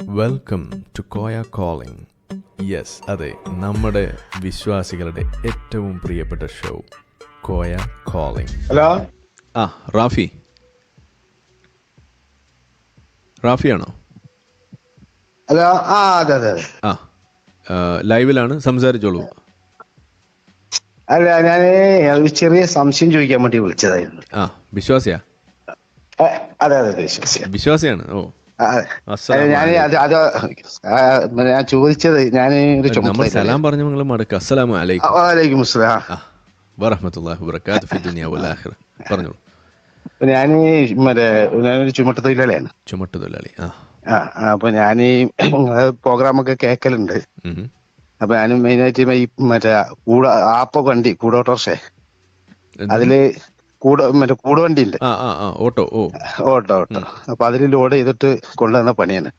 Welcome to Koya calling yes അതെ നമ്മുടെ വിശ്വാസികളുടെ ഏറ്റവും പ്രിയപ്പെട്ട ഷോ കോയ കോളിംഗ് ഹലോ ആ റാഫി. റാഫിയാണോ? ഹലോ ആ അതെ അതെ ആ ലൈവിലാണ് സംസാരിച്ചോളൂ. അല്ല ഞാൻ ഒരു ചെറിയ സംശയം ചോദിക്കാൻ വേണ്ടി വിളിച്ചതായിരുന്നു. ആ വിശ്വാസിയാ? അതെ അതെ വിശ്വാസിയാണ് ഓ. ഞാൻ അത് ഞാൻ ചോദിച്ചത് ഞാൻ നമ്മൾ സലാം പറഞ്ഞു നിങ്ങൾ മടക്ക. അസ്സലാമു അലൈക്കും. വലൈക്കും അസ്സലാം. വറഹമത്തുള്ളാഹി വബറകാത്തു ഫി ദുനിയ വൽ ആഖിറ. പറഞ്ഞോളൂ. ഞാൻ മറ്റേ ഞാനൊരു ചുമട്ട് തൊഴിലാളിയാണ്. ചുമട്ട് തൊഴിലാളി ആ. അപ്പൊ ഞാൻ പ്രോഗ്രാമൊക്കെ കേൾക്കലുണ്ട്. അപ്പൊ ഞാൻ മെയിനായിട്ട് ഈ മറ്റേ കൂട ആപ്പ വണ്ടി കൂടോട്ടോർഷേ അതിൽ കൂട മറ്റേ കൂടുവണ്ടി ആ ഓട്ടോ ഓട്ടോ ഓട്ടോ. അപ്പൊ അതിൽ ലോഡ് ചെയ്തിട്ട് കൊണ്ടുവന്ന പണിയാണ്.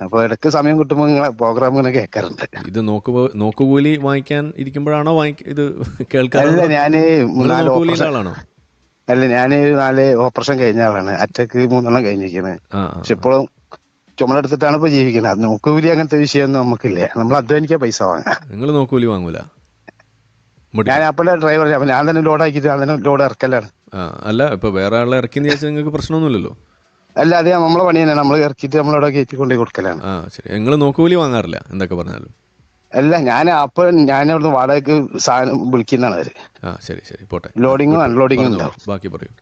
അപ്പൊ ഇടയ്ക്ക് സമയം കിട്ടുമ്പോ നിങ്ങളെ പ്രോഗ്രാം ഇങ്ങനെ കേൾക്കാറുണ്ട് ഇത് നോക്കു നോക്കുകൂലി വാങ്ങിക്കാൻ ഇരിക്കുമ്പോഴാണോ ഇത് കേൾക്കാറില്ല ഞാൻ ആളാണോ? അല്ല ഞാൻ നാല് ഓപ്പറേഷൻ കഴിഞ്ഞ ആളാണ്. അറ്റക്ക് മൂന്നെണ്ണം കഴിഞ്ഞിരിക്കുന്നത്. പക്ഷെ ഇപ്പോഴും ചുമലെടുത്തിട്ടാണ് ഇപ്പൊ ജീവിക്കുന്നത് നോക്കുകൂലി അങ്ങനത്തെ വിഷയമൊന്നും നമുക്കില്ല. നമ്മൾ അധ്വാനിക്കാൻ പൈസ വാങ്ങാം. നിങ്ങൾ നോക്കുകൂലി വാങ്ങൂല? ഞാൻ അപ്പോഴേ ഡ്രൈവർ അപ്പൊ ഞാൻ തന്നെ ലോഡ് ആക്കിയിട്ട് ഞാൻ തന്നെ ലോഡ് ഇറക്കലാണ്. അല്ല ഇപ്പൊ വേറെ ആളെ ഇറക്കി നിങ്ങൾക്ക് പ്രശ്നമൊന്നുമില്ലല്ലോ? അല്ല അതെ നമ്മളെ പണി തന്നെ നമ്മൾ ഇറക്കിയിട്ട് നമ്മളവിടെ കയറ്റി കൊണ്ടുപോയി കൊടുക്കലാണ്. ആ ശരി. നിങ്ങൾ നോക്കുകൂലി വാങ്ങാറില്ല? എന്തൊക്കെ പറഞ്ഞാലും. അല്ല ഞാൻ അപ്പൊ ഞാൻ അവിടുന്ന് വാടകയ്ക്ക് സാധനം വിളിക്കുന്നതാണ് അവർ. ആ ശരി ശരി. പോട്ടെ. ലോഡിങ്ങും അൺലോഡിങ്ങും ഉണ്ടാവും. ബാക്കി പറയൂ.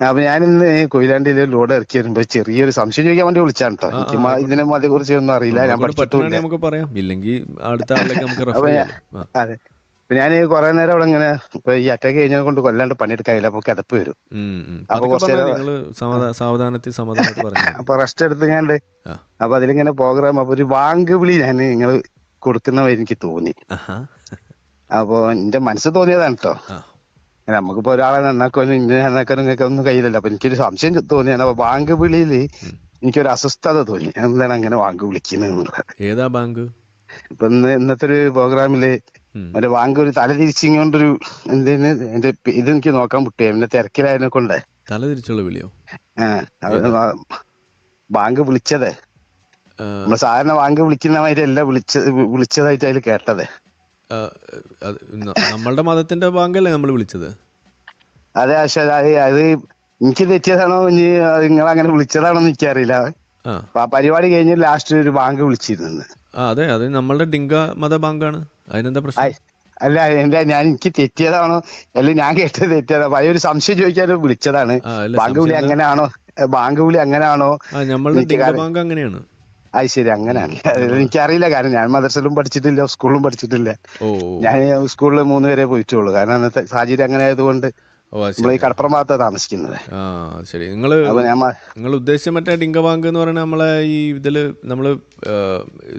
അപ്പൊ ഞാൻ ഇന്ന് കൊയിലാണ്ടിയിൽ ലോഡ് ഇറക്കി വരുമ്പോ ചെറിയൊരു സംശയം ചോദിക്കാൻ വേണ്ടി വിളിച്ചാണ് കേട്ടോ എനിക്ക് ഇതിനെ അതേ കുറിച്ച് ഒന്നും അറിയില്ല. ഞാൻ പഠിച്ചിട്ടില്ല നമുക്ക് പറയാം. ഇല്ലെങ്കിൽ അടുത്ത ആളിലേക്ക് നമുക്ക്. അതെ. ഞാൻ കുറെ നേരം അവിടെ ഇങ്ങനെ ഇപ്പൊ ഈ അറ്റാക്ക് കഴിഞ്ഞാൽ കൊണ്ട് കൊല്ലാണ്ട് പണിയെടുക്കാൻ അപ്പൊ കിടപ്പ് വരും. അപ്പൊ കുറച്ച് സാവധാനത്തിൽ അപ്പൊ റെസ്റ്റ് എടുത്ത് ഞാൻ ആ. അപ്പൊ അതിലിങ്ങനെ പ്രോഗ്രാം അപ്പൊ ഒരു വാങ്ക് വിളി ഞാൻ നിങ്ങൾ കൊടുക്കുന്ന എനിക്ക് തോന്നി. അപ്പോ എന്റെ മനസ്സ് തോന്നിയതാണ് കേട്ടോ നമുക്കിപ്പോ ഒരാളെ നന്നാക്കാനും ഇന്നെ നന്നാക്കാനും നിങ്ങൾക്ക് ഒന്നും കഴിയില്ലല്ലോ അപ്പൊ എനിക്കൊരു സംശയം തോന്നിയാണ്. അപ്പൊ ബാങ്ക് വിളിയിൽ എനിക്കൊരു അസ്വസ്ഥത തോന്നി. എന്താണ് അങ്ങനെ വാങ്ക് വിളിക്കുന്നത് ഏതാ ബാങ്ക്? ഇപ്പൊ ഇന്ന് ഇന്നത്തെ ഒരു പ്രോഗ്രാമിൽ ഉം. ഒരു ഒരു തല തിരിച്ചിങ്ങോണ്ടൊരു എന്തിന് എന്റെ പേ- ഇത് എനിക്ക് നോക്കാൻ പൊട്ടി എന്നെ തിരക്കിലായതിനെ കൊണ്ട്. തല തിരിച്ചുള്ള വിളിയോ? ബാങ്ക് വിളിച്ചതേ. ആ, നമ്മൾ സാധാരണ ബാങ്ക് വിളിക്കുന്ന മാതിരി അല്ല വിളിച്ച വിളിച്ചതായിട്ട് അതിൽ കേട്ടത്. നമ്മളുടെ മതത്തിന്റെ ബാങ്കല്ലേ നമ്മൾ വിളിച്ചത്? അതെ പക്ഷെ അത് അത് എനിക്ക് തെറ്റിയതാണോ ഇനി നിങ്ങൾ അങ്ങനെ വിളിച്ചതാണോ എന്ന് എനിക്കറിയില്ല. അപ്പൊ ആ പരിപാടി കഴിഞ്ഞ് ലാസ്റ്റ് ഒരു ബാങ്ക് വിളിച്ചിരുന്നു. അതെ അത് നമ്മളുടെ ഡിങ്ക മത ബാങ്കാണ്. അതിനെന്താ പ്രശ്നം? അല്ല എന്റെ ഞാൻ എനിക്ക് തെറ്റിയതാണോ? അല്ലെങ്കിൽ ഞാൻ കേട്ടത് തെറ്റിയതാ. പഴയ ഒരു സംശയം ചോദിക്കാൻ വിളിച്ചതാണ്. ബാങ്ക് വിളി അങ്ങനെയാണോ ബാങ്ക് വിളി അങ്ങനെയാണോ നമ്മളുടെ ഡിങ്ക ബാങ്ക് അങ്ങനെയാണ്. അത് ശരി അങ്ങനെയാണ്. എനിക്കറിയില്ല കാരണം ഞാൻ മദ്രസയിലും പഠിച്ചിട്ടില്ല സ്കൂളിലും പഠിച്ചിട്ടില്ല. ഞാൻ സ്കൂളിൽ മൂന്ന് വരെ പോയിട്ടുള്ളൂ. കാരണം അന്നത്തെ സാഹചര്യം അങ്ങനെ ആയതുകൊണ്ട് നമ്മൾ ഈ കടപ്പുറം താമസിക്കുന്നത്. ആ ശരി. മ- നിങ്ങൾ ഉദ്ദേശിച്ച മറ്റേ ഡിങ്ക ബാങ്ക് എന്ന് പറയുന്നത് നമ്മളെ ഈ ഇതിൽ നമ്മൾ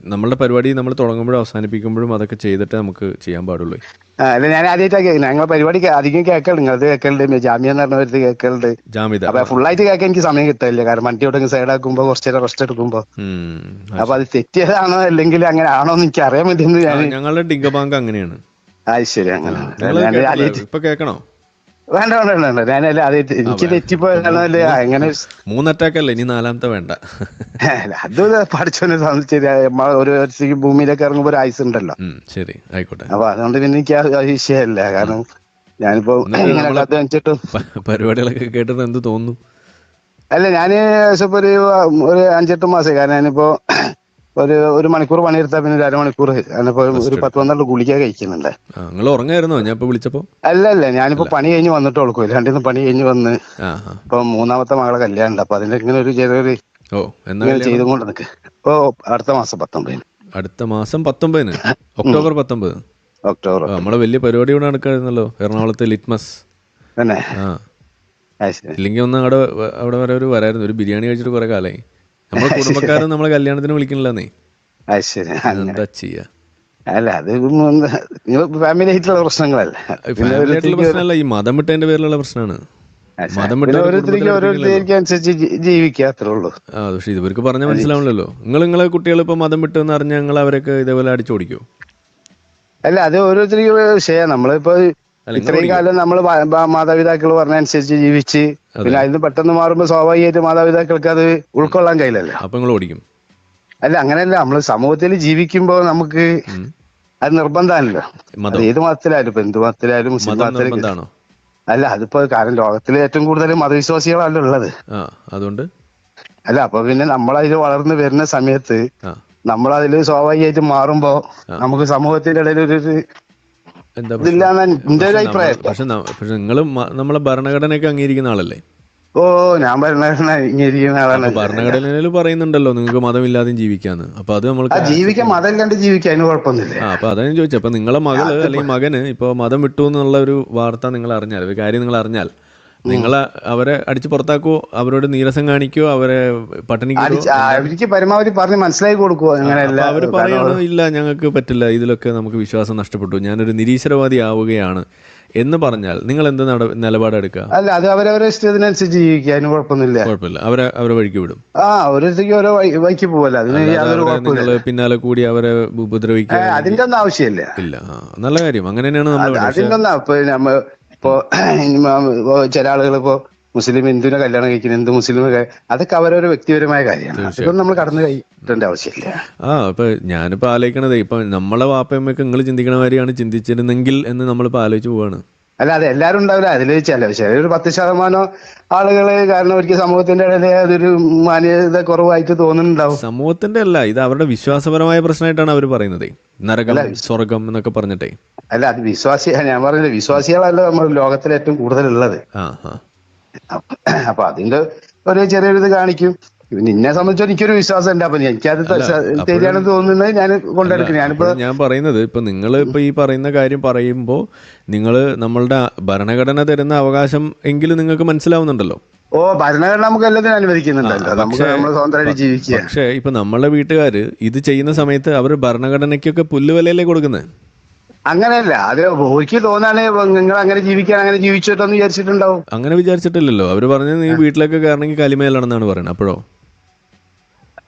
നമ്മളുടെ പരിപാടി നമ്മൾ തുടങ്ങുമ്പോഴും അവസാനിപ്പിക്കുമ്പോഴും അതൊക്കെ ചെയ്തിട്ട് നമുക്ക് ചെയ്യാൻ പാടുള്ളൂ. അല്ല ഞാൻ ആദ്യമായിട്ടാ കേൾക്കുന്നത്. ഞങ്ങൾ പരിപാടി അധികം കേൾക്കലുണ്ട്. നിങ്ങളത് കേൾക്കലുണ്ട്. ജാമ്യം എന്ന് പറഞ്ഞവരത് കേൾക്കലുണ്ട്. ജാമ്യത അപ്പൊ ഫുള്ളായിട്ട് കേൾക്കാൻ എനിക്ക് സമയം കിട്ടില്ല കാരണം വണ്ടി ഇവിടെ സൈഡ് ആക്കുമ്പോ കുറച്ച് നേരം റെസ്റ്റ് എടുക്കുമ്പോ. അപ്പൊ അത് തെറ്റിയതാണോ അല്ലെങ്കിൽ അങ്ങനെ ആണോ എന്ന് എനിക്ക് അറിയാൻ വേണ്ടി ഞങ്ങളുടെ ഡിങ്ക ബാങ്ക് അങ്ങനെയാണ്. അത് ശരി അങ്ങനെ ഇപ്പൊ കേൾക്കണോ? വേണ്ട വേണ്ട വേണ്ട ഞാനല്ല അത് എനിക്ക് തെറ്റിപ്പോയതാണോ അല്ലേ അങ്ങനെ മൂന്ന് അറ്റാക്ക് അല്ലേ ഇനി നാലാമത്തെ വേണ്ട. അത് പഠിച്ചോനെ സംബന്ധിച്ച് ഒരു ഭൂമിയിലേക്ക് ഇറങ്ങുമ്പോ ഒരു ആയുസ് ഉണ്ടല്ലോ. ശരി. ആയിക്കോട്ടെ. അപ്പൊ അതുകൊണ്ട് പിന്നെ എനിക്ക് ആ വിഷയമല്ല. കാരണം ഞാനിപ്പോ പരിപാടികളൊക്കെ കേട്ടത് എന്ത് തോന്നുന്നു? അല്ല ഞാൻ ഒരു ഒരു അഞ്ചെട്ട് മാസം കാരണം ഞാനിപ്പോ ഒരു ഒരു മണിക്കൂർ പണിയെടുത്താ പിന്നെ ഒരു അരമണിക്കൂർ. ഞാനിപ്പോ ഒരു പത്ത് പന്ത്രണ്ട് ഗുളിക കഴിക്കുന്നുണ്ട്. നിങ്ങൾ ഉറങ്ങായിരുന്നോ? ഞാൻ ഇപ്പൊ വിളിച്ചപ്പോ. അല്ല അല്ല ഞാനിപ്പോ പണി കഴിഞ്ഞ് വന്നിട്ടുള്ളൂ രണ്ടു പണി കഴിഞ്ഞ് വന്ന് ഇപ്പൊ മൂന്നാമത്തെ മകളെ കല്യാണം ഉണ്ട് അപ്പൊ അതിന്റെ ഇങ്ങനെ ഒരു ചെറിയൊരു? ചെയ്തുകൊണ്ട് ഓ അടുത്ത മാസം പത്തൊമ്പതിന്. അടുത്ത മാസം പത്തൊമ്പതിന്? ഒക്ടോബർ പത്തൊമ്പത്? ഒക്ടോബർ നമ്മളെ വലിയ പരിപാടി ഇവിടെ നടക്കായിരുന്നല്ലോ. എറണാകുളത്തെ ലിറ്റ്മസ്. തന്നെ. ഇല്ലെങ്കിൽ ഒന്ന് അവിടെ അവിടെ വരെ ഒരു വരായിരുന്നു. ഒരു ബിരിയാണി കഴിച്ചിട്ട് കുറെ കാലായി. നമ്മളെ കുടുംബക്കാരും നമ്മളെ കല്യാണത്തിന് വിളിക്കണില്ലെന്നേ. അത് ശരി. അങ്ങനെ. എന്താ ചെയ്യാ? അല്ല അത് നിങ്ങൾ ഫാമിലി ആയിട്ടുള്ള പ്രശ്നങ്ങളല്ല. പ്രശ്നമല്ല ഈ മതം വിട്ടതിന്റെ പേരിലുള്ള പ്രശ്നമാണ്. പക്ഷെ ഇവർക്ക് പറഞ്ഞ മനസ്സിലാവില്ലല്ലോ നിങ്ങൾ നിങ്ങളെ കുട്ടികൾ ഇപ്പൊ മതം വിട്ടെന്ന് അറിഞ്ഞാൽ ഞങ്ങൾ അവരൊക്കെ ഇതേപോലെ അടിച്ചോടിക്കോ. അല്ല അത് ഓരോരുത്തർക്ക് നമ്മളിപ്പോ ഇത്രയും കാലം നമ്മൾ മാതാപിതാക്കൾ പറഞ്ഞ അനുസരിച്ച് ജീവിച്ച് പിന്നെ അതിന് പെട്ടെന്ന് മാറുമ്പോ സ്വാഭാവികമായിട്ട് മാതാപിതാക്കൾക്ക് അത് ഉൾക്കൊള്ളാൻ കഴിയില്ലല്ലോ. അപ്പൊ നിങ്ങൾ ഓടിക്കും. അല്ല അങ്ങനെയല്ല. നമ്മൾ സമൂഹത്തിൽ ജീവിക്കുമ്പോൾ നമുക്ക്. അത് നിർബന്ധമാണല്ലോ. ഏത് മതത്തിലായാലും ഇപ്പൊ ഹിന്ദു മതത്തിലായാലും മുസ്ലിം മതത്തിലായാലും മതത്തിലും അല്ല അതിപ്പോ കാരണം ലോകത്തിലെ ഏറ്റവും കൂടുതൽ മതവിശ്വാസികളല്ല ഉള്ളത്. അതുകൊണ്ട്? അല്ല അപ്പൊ പിന്നെ നമ്മൾ അതിൽ വളർന്നു വരുന്ന സമയത്ത് നമ്മൾ അതിൽ സ്വാഭാവികമായിട്ട് മാറുമ്പോ നമുക്ക് സമൂഹത്തിന്റെ ഇടയിൽ ഒരു എന്താ പക്ഷെ പക്ഷെ നിങ്ങൾ നമ്മളെ ഭരണഘടനയൊക്കെ അംഗീകരിക്കുന്ന ആളല്ലേ? ഓ ഞാൻ ഭരണഘടന ആളാണ്. ഭരണഘടനയിൽ പറയുന്നുണ്ടല്ലോ നിങ്ങൾക്ക് മതമില്ലാതെയും ജീവിക്കാന്ന്. അപ്പൊ അത് നമ്മൾ ജീവിക്കാൻ മതം കണ്ട് ജീവിക്കാൻ അതിന് കുഴപ്പമൊന്നുമില്ല. ആ അപ്പൊ അതാ ഞാൻ ചോദിച്ചത് അപ്പൊ നിങ്ങളെ മകൾ അല്ലെങ്കിൽ മകന് ഇപ്പൊ മതം വിട്ടു എന്നുള്ള ഒരു വാർത്ത നിങ്ങൾ അറിഞ്ഞാൽ ഒരു കാര്യം നിങ്ങൾ അറിഞ്ഞാൽ നിങ്ങൾ അവരെ അടിച്ചു പുറത്താക്കുവോ അവരോട് നീരസം കാണിക്കോ അവരെ പട്ടണി അവർക്ക് പരമാവധി പറഞ്ഞ് മനസ്സിലാക്കി കൊടുക്കുവോ അങ്ങനെയല്ല അവർ പറയാണ് ഇല്ല ഞങ്ങൾക്ക് പറ്റില്ല ഇതിലൊക്കെ നമുക്ക് വിശ്വാസം നഷ്ടപ്പെട്ടു ഞാനൊരു നിരീശ്വരവാദി ആവുകയാണ്. എന്ന് പറഞ്ഞാൽ നിങ്ങൾ എന്ത് നിലപാടെടുക്കുക അല്ല അത് അവരവരെ ഇഷ്ടത്തിനനുസരിച്ച് ജീവിക്കുക അതിന് കുഴപ്പമൊന്നുമില്ല. കുഴപ്പമില്ല അവരെ അവരെ വഴിക്ക് വിടും. ആ ഓരോരുത്തർക്ക് ഓരോ വഴി- വഴിക്ക് പോവല്ല അതിന് യാതൊരു നിങ്ങൾ കുഴപ്പമില്ല. പിന്നാലെ കൂടി അവരെ ഉപദ്രവിക്കുക അതിന്റെ ഒന്നും ആവശ്യമില്ല. ഇല്ല നല്ല കാര്യം അങ്ങനെ തന്നെയാണ് നമ്മൾ അത് അതിന്റെ ഒന്നും ഇപ്പൊ നമ്മ ഇപ്പൊ ഇപ്പൊ ചില ആളുകൾ ഇപ്പോ മുസ്ലിം ഹിന്ദുവിനെ കല്യാണം കഴിക്കുന്നു ഹിന്ദു മുസ്ലിം അതൊക്കെ അവരൊരു വ്യക്തിപരമായ കാര്യമാണ്. അതൊന്നും നമ്മൾ കടന്നു കഴിക്കേണ്ട ആവശ്യമില്ല. ആ ഇപ്പൊ ഞാനിപ്പോ ആലോചിക്കണതേ ഇപ്പൊ നമ്മളെ വാപ്പയമ്മയൊക്കെ നിങ്ങൾ ചിന്തിക്കണ മാതിരിയാണ് ചിന്തിച്ചിരുന്നെങ്കിൽ എന്ന് നമ്മളിപ്പോ ആലോചിച്ച് പോവാണ്. അല്ല അത് എല്ലാവരും ഉണ്ടാവില്ല. അതിൽ ചില ഒരു പത്ത് ശതമാനം ആളുകൾ കാരണം അവർക്ക് സമൂഹത്തിന്റെ ഇടയിൽ അതൊരു മാന്യത കുറവായിട്ട് തോന്നുന്നുണ്ടാവും. സമൂഹത്തിന്റെ അല്ല ഇത് അവരുടെ വിശ്വാസപരമായ പ്രശ്നമായിട്ടാണ് അവർ പറയുന്നത്. നരകം സ്വർഗം എന്നൊക്കെ പറഞ്ഞിട്ടേ. അല്ല അത് വിശ്വാസി ഞാൻ പറഞ്ഞില്ല വിശ്വാസികളല്ല നമ്മൾ ലോകത്തിൽ ഏറ്റവും കൂടുതലുള്ളത്. അപ്പൊ അപ്പൊ അതിന്റെ ഒരു ചെറിയൊരു ഇത് കാണിക്കും. നിന്നെ സംബന്ധിച്ചോ എനിക്കൊരു വിശ്വാസം ഉണ്ട്. അപ്പൊ എനിക്കത് ശരിയാണെന്ന് തോന്നുന്നത് ഞാൻ കൊണ്ടെടുക്കും ഞാനിപ്പോ ഞാൻ പറയുന്നത് ഇപ്പൊ നിങ്ങൾ ഇപ്പൊ ഈ പറയുന്ന കാര്യം പറയുമ്പോൾ നിങ്ങൾ നമ്മളുടെ ഭരണഘടന തരുന്ന അവകാശം എങ്കിലും നിങ്ങൾക്ക് മനസ്സിലാവുന്നുണ്ടല്ലോ. ഓ ഭരണഘടന നമുക്ക് എല്ലാത്തിനും അനുവദിക്കുന്നുണ്ടല്ലോ. നമുക്ക് നമ്മൾ ജീവിക്കുക. പക്ഷേ ഇപ്പൊ നമ്മളെ വീട്ടുകാര് ഇത് ചെയ്യുന്ന സമയത്ത് അവർ ഭരണഘടനയ്ക്കൊക്കെ പുല്ലുവിലയല്ലേ കൊടുക്കുന്നത്? അങ്ങനെയല്ല. അത് എനിക്ക് തോന്നാണ് നിങ്ങൾ അങ്ങനെ ജീവിക്കാൻ അങ്ങനെ ജീവിച്ചിട്ടെന്ന് വിചാരിച്ചിട്ടുണ്ടാവും. അങ്ങനെ വിചാരിച്ചിട്ടില്ലല്ലോ. അവർ പറഞ്ഞത് നീ വീട്ടിലൊക്കെ കയറണമെങ്കിൽ കലിമയിലാണെന്നാണ് പറയുന്നത്. അപ്പോഴോ?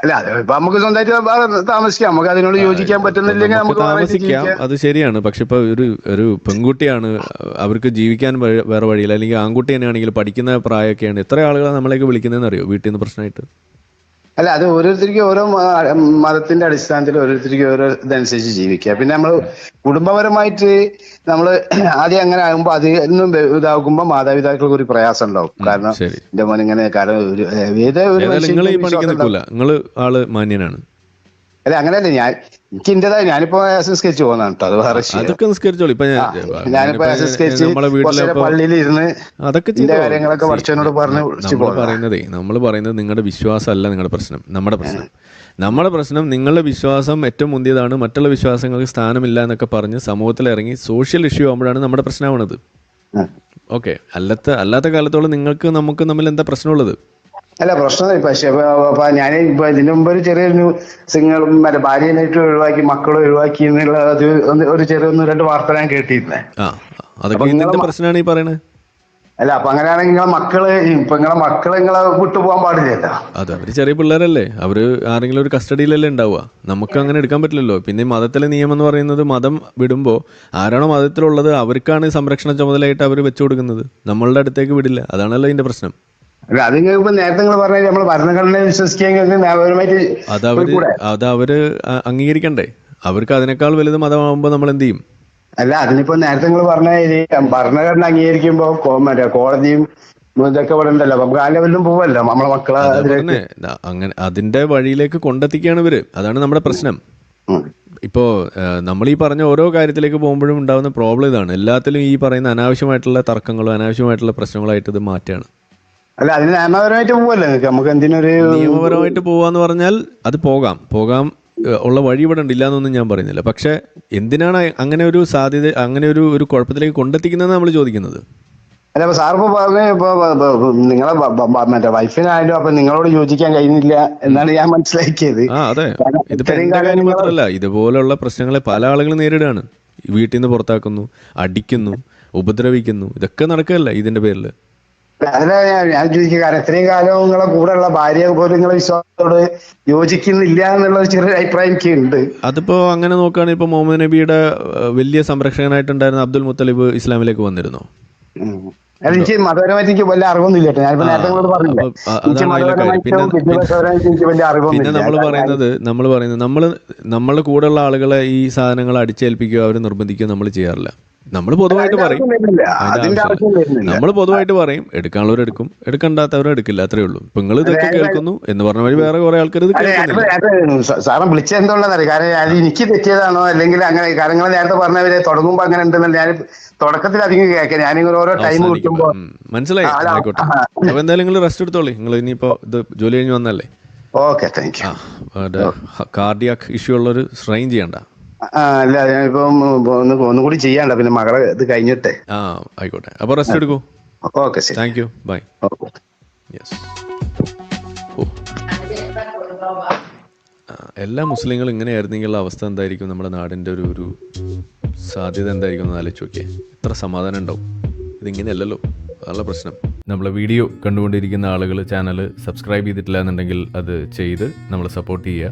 അല്ല ഇപ്പൊ നമുക്ക് സ്വന്തമായിട്ട് വേറെ താമസിക്കാം. നമുക്ക് അതിനോട് യോജിക്കാൻ പറ്റുന്നില്ലെങ്കിൽ നമുക്ക് നമുക്ക് താമസിക്കാം. അത് ശരിയാണ്. പക്ഷെ ഇപ്പൊ ഒരു ഒരു പെൺകുട്ടിയാണ് അവർക്ക് ജീവിക്കാൻ വേറെ വഴിയില്ല. അല്ലെങ്കിൽ ആൺകുട്ടി തന്നെയാണെങ്കിൽ പഠിക്കുന്ന പ്രായമൊക്കെയാണ്. എത്ര ആളുകളാണ് നമ്മളെയൊക്കെ വിളിക്കുന്നതെന്ന് അറിയോ വീട്ടിൽ നിന്ന് പ്രശ്നമായിട്ട്? അല്ല അത് ഓരോരുത്തർക്ക് ഓരോ മതത്തിന്റെ അടിസ്ഥാനത്തിൽ ഓരോരുത്തർക്ക് ഓരോ ഇതനുസരിച്ച് ജീവിക്കുക. പിന്നെ നമ്മൾ കുടുംബപരമായിട്ട് നമ്മൾ ആദ്യം അങ്ങനെ ആകുമ്പോ അത് എന്നും ഇതാകുമ്പോ മാതാപിതാക്കൾക്ക് ഒരു പ്രയാസം ഉണ്ടാവും കാരണം എന്റെ മോൻ ഇങ്ങനെ കാരണം ഒരു ഏത് ഒരു നിങ്ങൾ ആൾ മാന്യനാണ്. അല്ല അങ്ങനെയല്ല ഞാൻ എനിക്ക് എന്റേതായി ഞാനിപ്പോ സ്കെച്ച് പോകുന്നതാണ് കേട്ടോ അത് വേറെ അതൊക്കെ നിസ്കരിച്ചോളൂ ഇപ്പൊ ഞാൻ ഞാനിപ്പോ സംസ്കരിച്ച് പള്ളിയിൽ ഇരുന്ന് അതൊക്കെ കാര്യങ്ങളൊക്കെ വർഷനോട് പഠിച്ചവനോട് പറഞ്ഞ് പറയുന്നതേ നമ്മൾ പറയുന്നത് നിങ്ങളുടെ വിശ്വാസമല്ല നിങ്ങളുടെ പ്രശ്നം. നമ്മുടെ പ്രശ്നം. നമ്മുടെ പ്രശ്നം നിങ്ങളുടെ വിശ്വാസം ഏറ്റവും മുന്തിയതാണ്. മറ്റുള്ള വിശ്വാസങ്ങൾക്ക് സ്ഥാനമില്ല എന്നൊക്കെ പറഞ്ഞ് സമൂഹത്തിൽ ഇറങ്ങി സോഷ്യൽ ഇഷ്യൂ ആകുമ്പോഴാണ് നമ്മുടെ പ്രശ്നമാണത്. ഓക്കെ അല്ലാത്ത അല്ലാത്ത കാലത്തോളം നിങ്ങൾക്ക് നമുക്ക് തമ്മിൽ എന്താ പ്രശ്നമുള്ളത്? അല്ല പ്രശ്നം പക്ഷെ ഞാൻ ഇപ്പൊ ഇതിനു മുമ്പ് ഒരു ചെറിയൊരു സിംഗിൾ മറ്റേ ഭാര്യനായിട്ട് ഒഴിവാക്കി മക്കളെ ഒഴിവാക്കി എന്നുള്ള ഒരു ചെറിയ ഒന്ന് രണ്ട് വാർത്ത ഞാൻ കേട്ടിരുന്നേ. പ്രശ്നമാണ് ഈ പറയുന്നത് അല്ല അപ്പൊ അങ്ങനെയാണെങ്കിൽ നിങ്ങളെ മക്കൾ ഇപ്പൊ നിങ്ങളെ മക്കളെ നിങ്ങളെ വിട്ടുപോകാൻ പാടില്ലല്ലോ. അതെ അവർ ചെറിയ പിള്ളേരല്ലേ. അവർ ആരെങ്കിലും ഒരു കസ്റ്റഡിയിലല്ലേ ഉണ്ടാവുക. നമുക്ക് അങ്ങനെ എടുക്കാൻ പറ്റില്ലല്ലോ. പിന്നെ മതത്തിലെ നിയമം എന്ന് പറയുന്നത് മതം വിടുമ്പോൾ ആരാണോ മതത്തിലുള്ളത് അവർക്കാണ് സംരക്ഷണ ചുമതലയായിട്ട് അവർ വെച്ചു കൊടുക്കുന്നത്. നമ്മളുടെ അടുത്തേക്ക് വിടില്ല. അതാണല്ലോ ഇതിന്റെ പ്രശ്നം. അല്ല അത് ഇപ്പൊ നേരത്തെ നിങ്ങൾ പറഞ്ഞ നമ്മൾ അത് അവർ അംഗീകരിക്കണ്ടേ? അവർക്ക് അതിനേക്കാൾ വലുത് മതമാകുമ്പോൾ നമ്മൾ എന്ത് ചെയ്യും? അല്ല അതിനിപ്പോ നേരത്തെ നിങ്ങൾ പറഞ്ഞ ഭരണഘടന അംഗീകരിക്കുമ്പോ കോടതിയും ഇതൊക്കെ ഇവിടെ ഉണ്ടല്ലോ. നമുക്ക് ആ ലെവലിലും പോവല്ലോ നമ്മളെ മക്കളെ അങ്ങനെ അതിന്റെ വഴിയിലേക്ക് കൊണ്ടെത്തിക്കുകയാണ് ഇവർ. അതാണ് നമ്മുടെ പ്രശ്നം. ഇപ്പോ ഇപ്പോൾ നമ്മൾ ഈ പറഞ്ഞ ഓരോ കാര്യത്തിലേക്ക് പോകുമ്പോഴും ഉണ്ടാകുന്ന പ്രോബ്ലം ഇതാണ്. എല്ലാത്തിലും ഈ പറയുന്ന അനാവശ്യമായിട്ടുള്ള തർക്കങ്ങളും അനാവശ്യമായിട്ടുള്ള പ്രശ്നങ്ങളായിട്ട് ഇത് മാറ്റുകയാണ് അല്ല അതിന് നിയമപരമായിട്ട് പോവല്ലേ? നമുക്ക് എന്തിനൊരു നിയമപരമായിട്ട് പോവാന്ന് പറഞ്ഞാൽ അത് പോകാം. പോകാം ഉള്ള വഴി ഇവിടെ ഉണ്ട്. ഇല്ലാന്നൊന്നും ഞാൻ പറയുന്നില്ല. പക്ഷെ എന്തിനാണ് അങ്ങനെ ഒരു സാധ്യത അങ്ങനെ ഒരു ഒരു കുഴപ്പത്തിലേക്ക് കൊണ്ടെത്തിക്കുന്നത് നമ്മൾ ചോദിക്കുന്നത്. അല്ല അപ്പൊ സാറിപ്പോ പറഞ്ഞു ഇപ്പൊ നിങ്ങളെ മറ്റേ വൈഫിനായാലും അപ്പൊ നിങ്ങളോട് യോജിക്കാൻ കഴിയുന്നില്ല എന്നാണ് ഞാൻ മനസ്സിലാക്കിയത്. ആ അതെ. കാരണം ഇതിപ്പോ എന്റെ കാര്യം മാത്രമല്ല ഇതുപോലുള്ള പ്രശ്നങ്ങളെ പല ആളുകളും നേരിടുകയാണ് വീട്ടിൽ നിന്ന് പുറത്താക്കുന്നു അടിക്കുന്നു ഉപദ്രവിക്കുന്നു ഇതൊക്കെ നടക്കല്ല ഇതിന്റെ പേരിൽ ഞാൻ ഞാൻ ചോദിക്കുക കാരണം ഇത്രയും കാലം നിങ്ങളെ കൂടെയുള്ള ഭാര്യ പോലും നിങ്ങളെ വിശ്വാസത്തോട് യോജിക്കുന്നില്ല എന്നുള്ള ചെറിയ അഭിപ്രായം എനിക്കുണ്ട്. അതിപ്പോ അങ്ങനെ നോക്കുകയാണെങ്കിൽ ഇപ്പൊ മുഹമ്മദ് നബിയുടെ വലിയ സംരക്ഷകനായിട്ടുണ്ടായിരുന്ന അബ്ദുൽ മുത്തലിബ് ഇസ്ലാമിലേക്ക് വന്നിരുന്നു? എനിക്ക് മതപരമായിട്ട് എനിക്ക് വലിയ അറിവൊന്നും ഇല്ല ഞാനിപ്പോ നേരത്തെ നിങ്ങളോട് പറഞ്ഞില്ലേ? എനിക്ക് പിന്നെ- എനിക്ക് വലിയ അറിവൊന്നും പിന്നെ നമ്മൾ പറയുന്നത് നമ്മൾ പറയുന്നത് നമ്മൾ നമ്മളുടെ കൂടെയുള്ള ആളുകളെ ഈ സാധനങ്ങൾ അടിച്ചേൽപ്പിക്കുക അവർ നിർബന്ധിക്കുക നമ്മൾ ചെയ്യാറില്ല. നമ്മൾ പൊതുവായിട്ട് പറയും. നമ്മൾ പൊതുവായിട്ട് പറയും എടുക്കാനുള്ളവർ എടുക്കും എടുക്കണ്ടാത്തവർ എടുക്കില്ല അത്രേ ഉള്ളൂ. ഇപ്പൊ നിങ്ങൾ ഇതൊക്കെ കേൾക്കുന്നു എന്ന് പറഞ്ഞ വഴി വേറെ കുറെ ആൾക്കാർ ഇത് വിളിച്ചത് എന്തുള്ളതറിയാം കാരണം അത് എനിക്ക് തെറ്റിയതാണോ? അല്ലെങ്കിൽ അങ്ങനെ കാര്യങ്ങൾ നേരത്തെ പറഞ്ഞവര് തുടങ്ങുമ്പോ അങ്ങനെ ഉണ്ടെന്നല്ല ഞാൻ തുടക്കത്തിൽ അധികം കേൾക്കാം. ഞാനിങ്ങനെ ഓരോ ടൈം. കിട്ടുമ്പോ മനസ്സിലായി. ആയിക്കോട്ടെ. അപ്പൊ എന്തായാലും നിങ്ങൾ റെസ്റ്റ് എടുത്തോളി. നിങ്ങൾ ഇനിയിപ്പോ ഇത് ജോലി കഴിഞ്ഞ് വന്നല്ലേ? Okay thank you cardiac issue ഉള്ളൊരു സ്ട്രെയിൻ ചെയ്യണ്ട. അല്ല ഇപ്പം ഒന്ന് ഒന്നും കൂടി ചെയ്യാണ്ട പിന്നെ മകളെ ഇത് കഴിഞ്ഞിട്ടേ. ആ ആയിക്കോട്ടെ. അപ്പൊ റെസ്റ്റ് എടുക്കൂ. ഓക്കെ ശരി. താങ്ക് യു ബൈ യെസ് എല്ലാ മുസ്ലിങ്ങളും ഇങ്ങനെയായിരുന്നെങ്കിലുള്ള അവസ്ഥ എന്തായിരിക്കും? നമ്മുടെ നാടിന്റെ ഒരു ഒരു സാധ്യത എന്തായിരിക്കും? എന്ന് ആലോചിച്ച് നോക്കിയേ. എത്ര സമാധാനം ഉണ്ടാവും? ഇതിങ്ങനെയല്ലല്ലോ. അതാണ് പ്രശ്നം. നമ്മളെ വീഡിയോ കണ്ടുകൊണ്ടിരിക്കുന്ന ആളുകൾ ചാനൽ സബ്സ്ക്രൈബ് ചെയ്തിട്ടില്ല എന്നുണ്ടെങ്കിൽ അത് ചെയ്ത് നമ്മളെ സപ്പോർട്ട് ചെയ്യുക.